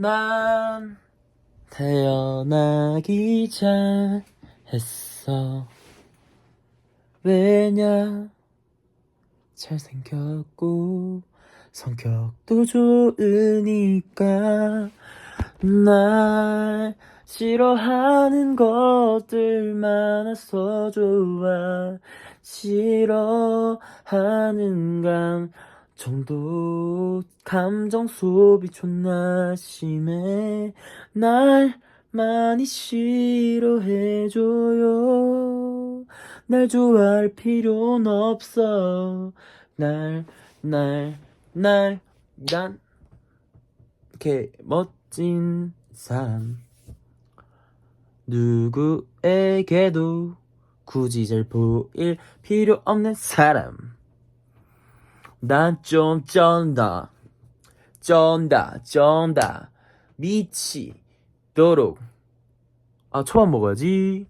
난 태어나기 잘 했어. 왜냐? 잘생겼고 성격도 좋으니까 날 싫어하는 것들 많아서 좋아 싫어하는 감 정도 감정 소비 존나 심해. 날 많이 싫어해줘요. 날 좋아할 필요는 없어. 날 날 날 난 이렇게 멋진 사람 누구에게도 굳이 잘 보일 필요 없는 사람 난 좀 쩐다. 쩐다 쩐다. 미치도록. 아 초밥 먹어야지